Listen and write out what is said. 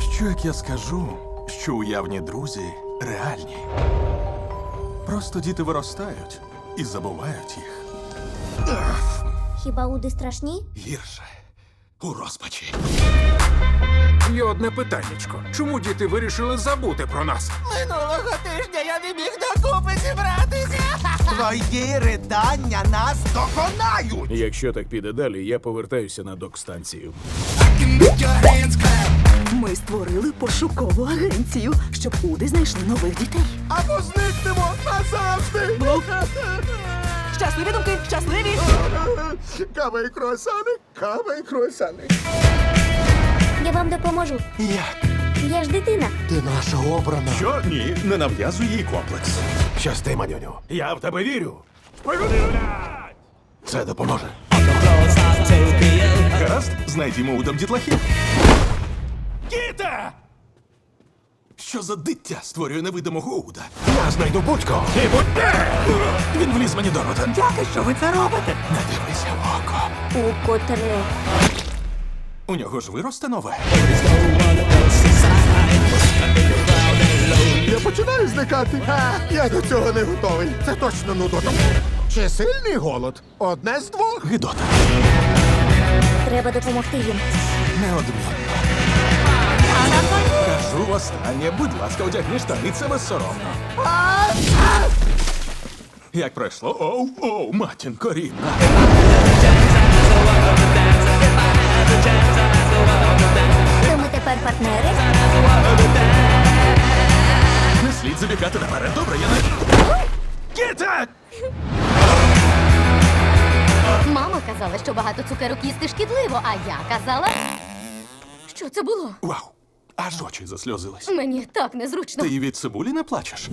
Що як я скажу, що уявні друзі реальні? Просто діти виростають і забувають їх. Хіба уди страшні? Гірше у розпачі. Є одне питаннячко. Чому діти вирішили забути про нас? Минулого тижня я не міг докупи зібратися. Твої ридання нас доконають! Якщо так піде далі, я повертаюся на док-станцію. Ми створили пошукову агенцію, щоб уди знайшли нових дітей. Або зникнемо назавжди! Щасливі думки, щасливі! Кава і круасани, кава і круасани. Я вам допоможу. Як? Я ж дитина. Ти наша обрана. Що? Ні, не нав'язуй їй комплекс. Щасти, манюню. Я в тебе вірю. Це допоможе. Гаразд, знайдімо удам дітлахів. Кіта! Що за дитя створює невидимого уда? Я знайду будь-кого. І будь Він вліз мені до рота. Дяка, що ви це робите? Не дивися в око. У котре. У нього ж виросте нове. Я починаю зникати. А, я до цього не готовий. Це точно нудота. Чи сильний голод? Одне з двох. Гидота. Треба допомогти їм. Неодмінно. Кажу будь ласка, одягни штани, це безсоромно. Як пройшло? Оу, оу, матінко рідна. То ми тепер партнери. Не слід забігати наперед. Добре, я не. Кіта! Мама казала, що багато цукерок їсти шкідливо, а я казала. Що це було? Вау! Аж очі засльозились. Мені так незручно. Ти від цибулі не плачеш?